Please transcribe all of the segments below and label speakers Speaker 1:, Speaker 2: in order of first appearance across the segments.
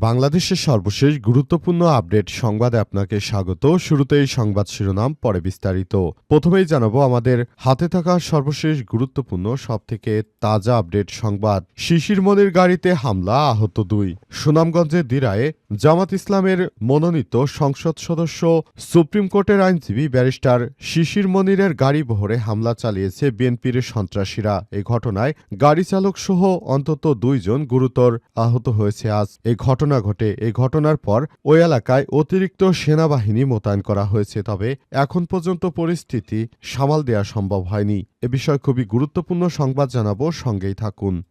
Speaker 1: বাংলাদেশের সর্বশেষ গুরুত্বপূর্ণ আপডেট সংবাদে আপনাকে স্বাগত। শুরুতেই সংবাদ শিরোনাম, পরে বিস্তারিত। প্রথমেই জানাব আমাদের হাতে থাকা সর্বশেষ গুরুত্বপূর্ণ, সবথেকে তাজা আপডেট সংবাদ। শিশির মনির গাড়িতে হামলা, আহত দুই। সুনামগঞ্জের দিরায়ে জামাত ইসলামের মনোনীত সংসদ সদস্য, সুপ্রিম কোর্টের আইনজীবী ব্যারিস্টার শিশির মনিরের গাড়ি বহরে হামলা চালিয়েছে বিএনপির সন্ত্রাসীরা। এই ঘটনায় গাড়ি চালক সহ অন্তত দুইজন গুরুতর আহত হয়েছে আজ। এই ঘটনা ঘটে এই ঘটনার পর ওই এলাকায় অতিরিক্ত সেনাবাহিনী মোতায়েন করা হয়েছে, তবে এখন পর্যন্ত পরিস্থিতি সামাল দেওয়া সম্ভব হয়নি। এ বিষয়ে খুবই গুরুত্বপূর্ণ সংবাদ জানাব, সঙ্গেই থাকুন।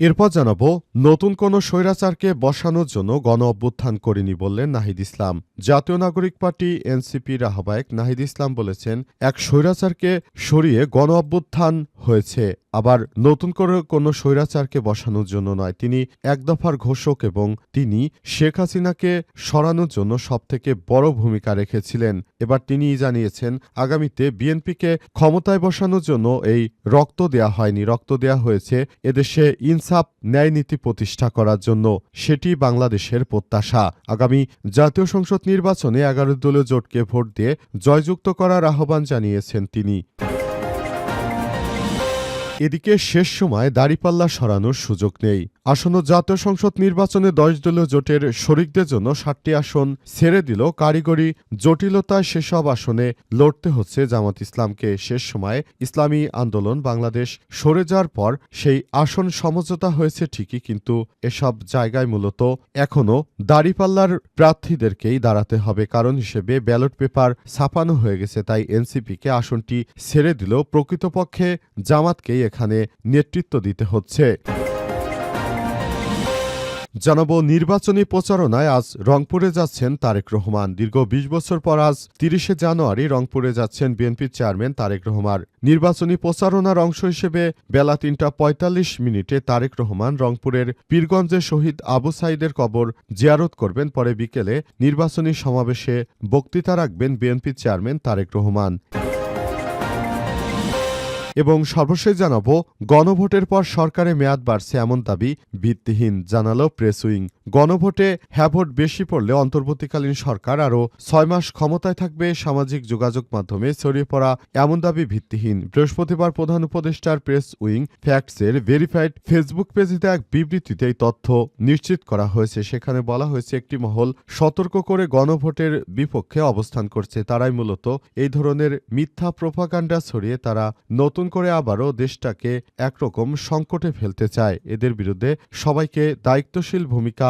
Speaker 1: এরপর জানাব, নতুন কোনো স্বৈরাচারকে বসানোর জন্য গণ অভ্যুত্থান করেনি বললেন নাহিদ ইসলাম। জাতীয় নাগরিক পার্টি এনসিপির আহ্বায়ক নাহিদ ইসলাম বলেছেন, এক স্বৈরাচারকে সরিয়ে গণ অভ্যুত্থান হয়েছে, আবার নতুন করে কোনো স্বৈরাচারকে বসানোর জন্য নয়। তিনি এক দফার ঘোষক এবং তিনি শেখ হাসিনাকে সরানোর জন্য সবথেকে বড় ভূমিকা রেখেছিলেন। এবার তিনিই জানিয়েছেন, আগামীতে বিএনপিকে ক্ষমতায় বসানোর জন্য এই রক্ত দেয়া হয়নি। রক্ত দেয়া হয়েছে এদেশে ইনসাফ ন্যায় নীতি প্রতিষ্ঠা করার জন্য সেটি বাংলাদেশের প্রত্যাশা। আগামী জাতীয় সংসদ নির্বাচনে এগারো দলীয় জোটকে ভোট দিয়ে জয়যুক্ত করার আহ্বান জানিয়েছেন তিনি। এদিকে শেষ সময় দাড়িপাল্লা সরানোর সুযোগ নেই। আসন্ন জাতীয় সংসদ নির্বাচনে দশ দলীয় জোটের শরিকদের জন্য ষাটটি আসন ছেড়ে দিল কারিগরি জটিলতায় সেসব আসনে লড়তে হচ্ছে জামাত ইসলামকে। শেষ সময়ে ইসলামী আন্দোলন বাংলাদেশ সরে যাওয়ার পর সেই আসন সমঝোতা হয়েছে ঠিকই, কিন্তু এসব জায়গায় মূলত এখনও দাড়িপাল্লার প্রার্থীদেরকেই দাঁড়াতে হবে। কারণ হিসেবে ব্যালট পেপার ছাপানো হয়ে গেছে, তাই এনসিপিকে আসনটি ছেড়ে দিলেও প্রকৃতপক্ষে জামাতকেই এখানে নেতৃত্ব দিতে হচ্ছে। জানাব নির্বাচনী প্রচারণায় আজ রংপুরে যাচ্ছেন তারেক রহমান। দীর্ঘ বিশ বছর পর আজ তিরিশে জানুয়ারি রংপুরে যাচ্ছেন বিএনপির চেয়ারম্যান তারেক রহমান। নির্বাচনী প্রচারণার অংশ হিসেবে বেলা তিনটা পঁয়তাল্লিশ মিনিটে তারেক রহমান রংপুরের পীরগঞ্জে শহীদ আবু সাইদের কবর জিয়ারত করবেন। পরে বিকেলে নির্বাচনী সমাবেশে বক্তৃতা রাখবেন বিএনপির চেয়ারম্যান তারেক রহমান। এবং সর্বশেষ জানাব গণভোটের পর সরকারের মেয়াদ বাড়ছে এমন দাবি ভিত্তিহীন জানালো প্রেস উইং। গণভোটে হ্যাঁ ভোট বেশি পড়লে অন্তর্বর্তীকালীন সরকার আরও ছয় মাস ক্ষমতায় থাকবে সামাজিক যোগাযোগ মাধ্যমে ছড়িয়ে পড়া এমন দাবি ভিত্তিহীন। বৃহস্পতিবার প্রধান উপদেষ্টার প্রেস উইং ফ্যাক্টসের ভেরিফাইড ফেসবুক পেজেতে এক বিবৃতিতে এই তথ্য নিশ্চিত করা হয়েছে। সেখানে বলা হয়েছে, একটি মহল সতর্ক করে গণভোটের বিপক্ষে অবস্থান করছে। তারাই মূলত এই ধরনের মিথ্যা প্রোপাগান্ডা ছড়িয়ে তারা নতুন করে আবারও দেশটাকে একরকম সংকটে ফেলতে চায়। এদের বিরুদ্ধে সবাইকে দায়িত্বশীল ভূমিকা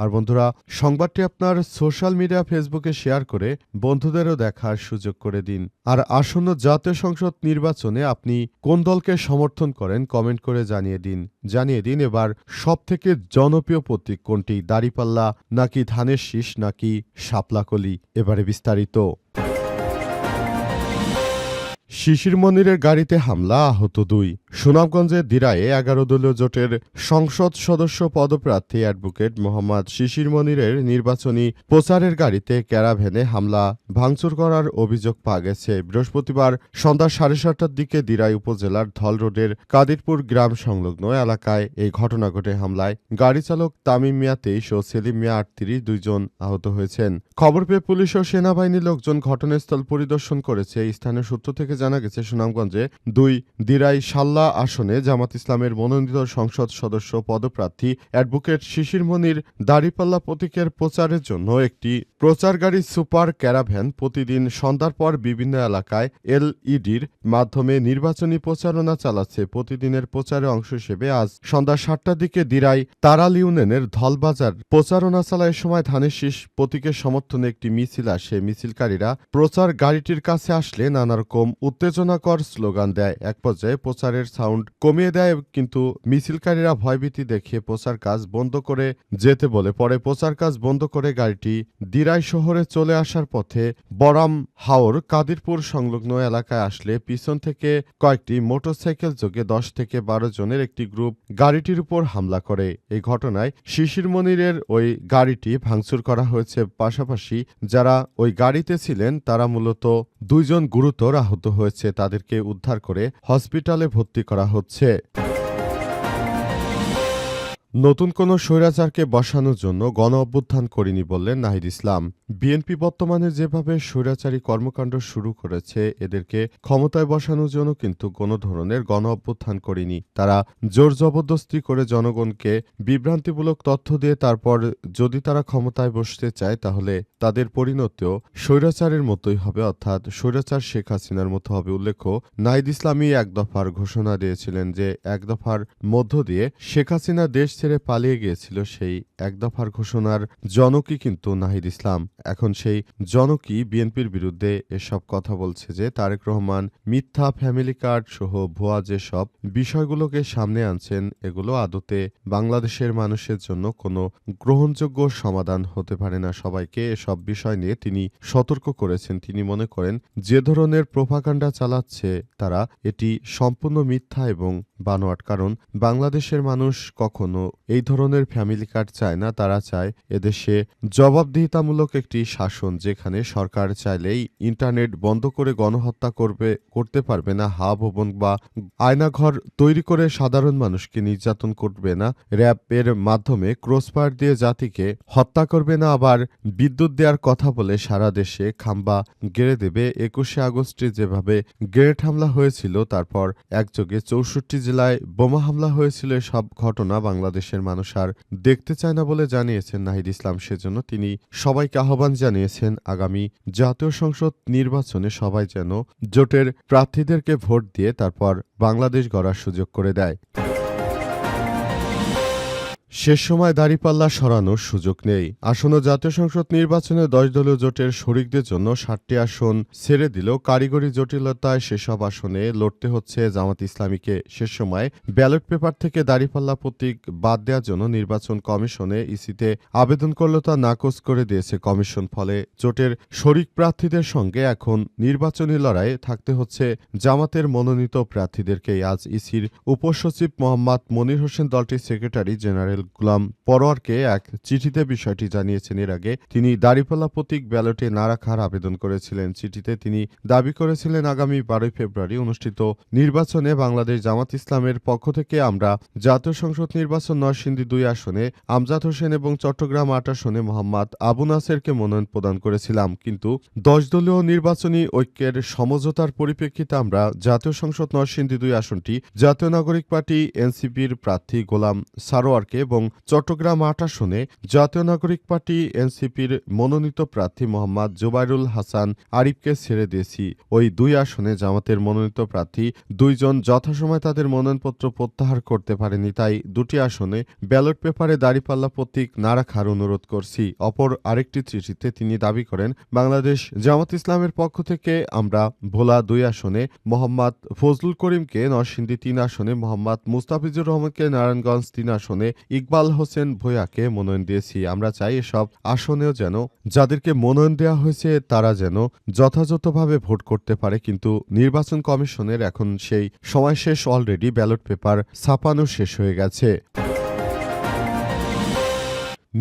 Speaker 1: আর বন্ধুরা, সংবাদটি আপনার সোশ্যাল মিডিয়া ফেসবুকে শেয়ার করে বন্ধুদেরও দেখার সুযোগ করে দিন। আর আসন্ন জাতীয় সংসদ নির্বাচনে আপনি কোন দলকে সমর্থন করেন কমেন্ট করে জানিয়ে দিন। জানিয়ে দিন এবার সব থেকে জনপ্রিয় প্রতীক কোনটি, দাড়িপাল্লা নাকি ধানের শীষ নাকি শাপলাকলি? এবারে বিস্তারিত। শিশির মনিরের গাড়িতে হামলা আহত দুই। সুনামগঞ্জের দিরায়ে এগারো দলীয় জোটের সংসদ সদস্য পদপ্রার্থী অ্যাডভোকেট মোহাম্মদ শিশির মনিরের নির্বাচনী প্রচারের গাড়িতে ক্যারাভেনে হামলা। ভাঙচুর করার অভিযোগ পাওয়া গেছে বৃহস্পতিবার সন্ধ্যা সাড়ে সাতটার দিকে দিরাই উপজেলার ধল রোডের কাদিরপুর গ্রাম সংলগ্ন এলাকায় এই ঘটনা ঘটে হামলায়। গাড়ি চালক তামিম মিয়া তেইশ ও সেলিম মিয়া আটত্রিশ দুইজন আহত হয়েছেন। খবর পেয়ে পুলিশ ও সেনাবাহিনীর লোকজন ঘটনাস্থল পরিদর্শন করেছে। স্থানীয় সূত্র থেকে জানা গেছে সুনামগঞ্জে দুই দিরাই সাল্লা আসনে জামাত ইসলামের মনোনীত সংসদ সদস্য পদপ্রার্থী অ্যাডভোকেট শিশির মনির দাড়িপাল্লা প্রতীকের প্রচারের জন্য একটি প্রচার গাড়ি সুপার ক্যারাভ্যান প্রতিদিন সন্ধ্যার পর বিভিন্ন এলাকায় এলইডির মাধ্যমে নির্বাচনী প্রচারণা চালাচ্ছে। প্রতিদিনের প্রচারে অংশ হিসেবে আজ সন্ধ্যা সাতটার দিকে দিরাই তারাল ইউনিয়নের ধলবাজার প্রচারণা চালায়। সময় ধানের শীষ প্রতীকের সমর্থনে একটি মিছিল আসে। মিছিলকারীরা প্রচার গাড়িটির কাছে আসলে নানা রকম উত্তেজনাকর স্লোগান দেয়। এক পর্যায়ে প্রচারের সাউন্ড কমিয়ে দেয়, কিন্তু মিছিলকারীরা ভয়ভীতি দেখিয়ে প্রচার কাজ বন্ধ করে যেতে বলে। পরে প্রচার কাজ বন্ধ করে গাড়িটি দিরাই শহরে চলে আসার পথে বরাম হাওর কাদিরপুর সংলগ্ন এলাকায় আসলে পিছন থেকে কয়েকটি মোটরসাইকেল যোগে দশ থেকে বারো জনের একটি গ্রুপ গাড়িটির উপর হামলা করে। এই ঘটনায় শিশির মনিরের ওই গাড়িটি ভাঙচুর করা হয়েছে। পাশাপাশি যারা ওই গাড়িতে ছিলেন, তারা মূলত দুইজন গুরুতর আহত হয়েছে তাদেরকে উদ্ধার করে হসপিটালে ভর্তি করা হচ্ছে। নতুন কোনো স্বৈরাচারকে বসানোর জন্য গণ অভ্যুত্থান করিনি বললেন নাহিদ ইসলাম। বিএনপি বর্তমানে যেভাবে স্বৈরাচারী কর্মকাণ্ড শুরু করেছে, এদেরকে ক্ষমতায় বসানোর জন্য কিন্তু কোনো ধরনের গণ অভ্যুত্থান করিনি। তারা জোর জবরদস্তি করে জনগণকে বিভ্রান্তিমূলক তথ্য দিয়ে তারপর যদি তারা ক্ষমতায় বসতে চায় তাহলে তাদের পরিণতিও স্বৈরাচারের মতোই হবে, অর্থাৎ স্বৈরাচার শেখ হাসিনার মতো হবে উল্লেখ্য নাহিদ ইসলামী এক দফার ঘোষণা দিয়েছিলেন যে এক দফার মধ্য দিয়ে শেখ হাসিনা দেশ ছেড়ে পালিয়ে গিয়েছিল সেই এক দফার ঘোষণার জনকই কিন্তু নাহিদ ইসলাম। এখন সেই জনকই বিএনপির বিরুদ্ধে এসব কথা বলছে যে তারেক রহমান মিথ্যা ফ্যামিলি কার্ড সহ ভুয়া যেসব বিষয়গুলোকে সামনে আনছেন, এগুলো আদতে বাংলাদেশের মানুষের জন্য কোনো গ্রহণযোগ্য সমাধান হতে পারে না সবাইকে। এসব বিষয় নিয়ে তিনি সতর্ক করেছেন। তিনি মনে করেন, যে ধরনের প্রোপাকাণ্ডা চালাচ্ছে তারা, এটি সম্পূর্ণ মিথ্যা এবং বানোয়াট। কারণ বাংলাদেশের মানুষ কখনো এই ধরনের ফ্যামিলি কার্ড চায় না। তারা চায় এদেশে জবাবদিহিতামূলক একটি শাসন, যেখানে সরকার চাইলেই ইন্টারনেট বন্ধ করে গণহত্যা করবে, করতে পারবে না। হা ভবন বা আয়নাঘর তৈরি করে সাধারণ মানুষকে নির্যাতন করবে না। র্যাব এর মাধ্যমে ক্রসফায়ার দিয়ে জাতিকে হত্যা করবে না। আবার বিদ্যুৎ দেওয়ার কথা বলে সারা দেশে খাম্বা গেড়ে দেবে। একুশে আগস্টে যেভাবে গ্রেনেড হামলা হয়েছিল, তারপর একযোগে চৌষট্টি জেলায় বোমা হামলা হয়েছিল সব ঘটনা বাংলাদেশের মানুষ আর দেখতে চায় না বলে জানিয়েছেন নাহিদ ইসলাম। সেজন্য তিনি সবাইকে আহ্বান জানিয়েছেন, আগামী জাতীয় সংসদ নির্বাচনে সবাই যেন জোটের প্রার্থীদেরকে ভোট দিয়ে তারপর বাংলাদেশ গড়ার সুযোগ করে দেয়। শেষ সময় দাঁড়িপাল্লা সরানোর সুযোগ নেই। আসন্ন জাতীয় সংসদ নির্বাচনে দশ দলীয় জোটের শরিকদের জন্য ষাটটি আসন ছেড়ে দিলেও কারিগরি জটিলতায় সেসব আসনে লড়তে হচ্ছে জামাত ইসলামীকে। শেষ সময় ব্যালট পেপার থেকে দাঁড়িপাল্লা প্রতীক বাদ দেওয়ার জন্য নির্বাচন কমিশনে ইসিতে আবেদন করল তা নাকচ করে দিয়েছে কমিশন। ফলে জোটের শরিক প্রার্থীদের সঙ্গে এখন নির্বাচনী লড়াইয়ে থাকতে হচ্ছে জামাতের মনোনীত প্রার্থীদেরকেই। আজ ইসির উপসচিব মোহাম্মদ মনির হোসেন দলটির সেক্রেটারি জেনারেল গুলাম পরোয়ারকে এক চিঠিতে বিষয়টি জানিয়েছেন। এর আগে তিনি দাড়িপাল্লা প্রতীক ব্যালটে না রাখার আবেদন করেছিলেন। চিঠিতে তিনি দাবি করেছিলেন, আগামী বারোই ফেব্রুয়ারি অনুষ্ঠিত নির্বাচনে বাংলাদেশ জামাত ইসলামের পক্ষ থেকে আমরা জাতীয় সংসদ নির্বাচন নরসিংদী দুই আসনে, আমজাদ হোসেন এবং চট্টগ্রাম আট আসনে মোহাম্মদ আবু নাসেরকে মনোনয়ন প্রদান করেছিলাম। কিন্তু দশ দলীয় নির্বাচনী ঐক্যের সমঝোতার পরিপ্রেক্ষিতে আমরা জাতীয় সংসদ নরসিংদী দুই আসনটি জাতীয় নাগরিক পার্টি এনসিপির প্রার্থী গোলাম সারোয়ারকে এবং চট্টগ্রাম আট আসনে জাতীয় নাগরিক পার্টি এনসিপির মনোনীত প্রার্থী মোহাম্মদ জোবাইরুল হাসান আরিফকে ছেড়ে দিয়েছি। ওই দুই আসনে জামাতের মনোনীত প্রার্থী দুইজন যথাসময় তাদের মনোনয়নপত্র প্রত্যাহার করতে পারেনি, তাই দুটি আসনে ব্যালট পেপারে দাঁড়িপাল্লা প্রতীক না রাখার অনুরোধ করছি। অপর আরেকটি চিঠিতে তিনি দাবি করেন, বাংলাদেশ জামাত ইসলামের পক্ষ থেকে আমরা ভোলা দুই আসনে মোহাম্মদ ফজলুল করিমকে নরসিংদী তিন আসনে, মোহাম্মদ মুস্তাফিজুর রহমানকে নারায়ণগঞ্জ তিন আসনে ইকবাল হোসেন ভূঁইয়াকে মনোনয়ন দিয়েছি। আমরা চাই এসব আসনেও যেন, যাদেরকে মনোনয়ন দেওয়া হয়েছে তারা যেন যথাযথভাবে ভোট করতে পারে। কিন্তু নির্বাচন কমিশনের এখন সেই সময় শেষ অলরেডি ব্যালট পেপার ছাপানো শেষ হয়ে গেছে।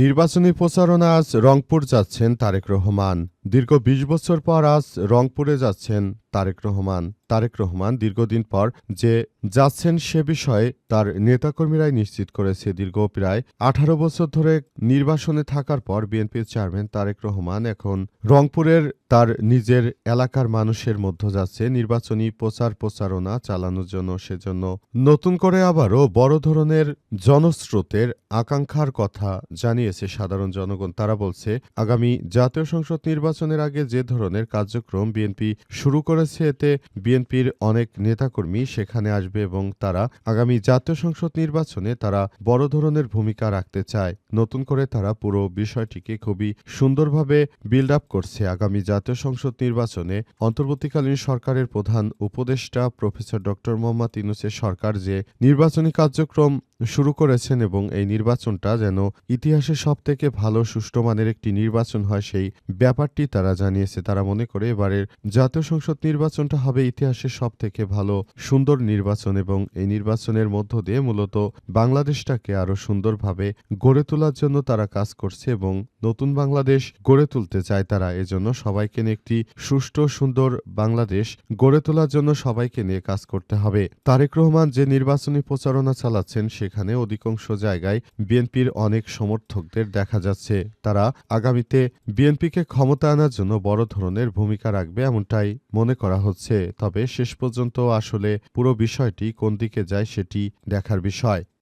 Speaker 1: নির্বাচনী প্রচারণা আজ রংপুর যাচ্ছেন তারেক রহমান। দীর্ঘ বিশ বছর পর আজ রংপুরে যাচ্ছেন তারেক রহমান। তারেক রহমান দীর্ঘদিন পর যে যাচ্ছেন সে বিষয়ে তার নেতাকর্মীরাই নিশ্চিত করেছে। দীর্ঘ প্রায় আঠারো বছর ধরে নির্বাসনে থাকার পর বিএনপির চেয়ারম্যান তারেক রহমান এখন রংপুরের তার নিজের এলাকার মানুষের মধ্য যাচ্ছে। নির্বাচনী প্রচার প্রচারণা চালানোর জন্য সেজন্য নতুন করে আবারও বড় ধরনের জনস্রোতের আকাঙ্ক্ষার কথা জানিয়েছে সাধারণ জনগণ। তারা বলছে, আগামী জাতীয় সংসদ নির্বাচন নির্বাচনের আগে যে ধরনের কার্যক্রম বিএনপি শুরু করেছে, এতে বিএনপির অনেক নেতাকর্মী সেখানে আসবে এবং তারা আগামী জাতীয় সংসদ নির্বাচনে তারা বড় ধরনের ভূমিকা রাখতে চায়। নতুন করে তারা পুরো বিষয়টিকে খুবই সুন্দরভাবে বিল্ড আপ করছে। আগামী জাতীয় সংসদ নির্বাচনে অন্তর্বর্তীকালীন সরকারের প্রধান উপদেষ্টা প্রফেসর ডক্টর মোহাম্মদ ইনুসের সরকার যে নির্বাচনী কার্যক্রম শুরু করেছেন এবং এই নির্বাচনটা যেন ইতিহাসে সব থেকে ভালো সুষ্ঠু মানের একটি নির্বাচন হয় সেই ব্যাপারটি তারা জানিয়েছে। তারা মনে করে এবারের জাতীয় সংসদ নির্বাচনটা হবে ইতিহাসের সবথেকে ভালো সুন্দর নির্বাচন এবং এই নির্বাচনের মধ্য দিয়ে মূলত বাংলাদেশটাকে আরও সুন্দরভাবে গড়ে তোলার জন্য তারা কাজ করছে এবং নতুন বাংলাদেশ গড়ে তুলতে চায় তারা। এজন্য সবাইকে নিয়ে একটি সুষ্ঠু, সুন্দর বাংলাদেশ গড়ে তোলার জন্য সবাইকে নিয়ে কাজ করতে হবে। তারেক রহমান যে নির্বাচনী প্রচারণা চালাচ্ছেন, সেখানে অধিকাংশ জায়গায় বিএনপির অনেক সমর্থকদের দেখা যাচ্ছে। তারা আগামীতে বিএনপিকে ক্ষমতা আনার জন্য বড় ধরনের ভূমিকা রাখবে এমনটাই মনে করা হচ্ছে। তবে শেষ পর্যন্ত আসলে পুরো বিষয়টি কোন দিকে যায় সেটি দেখার বিষয়।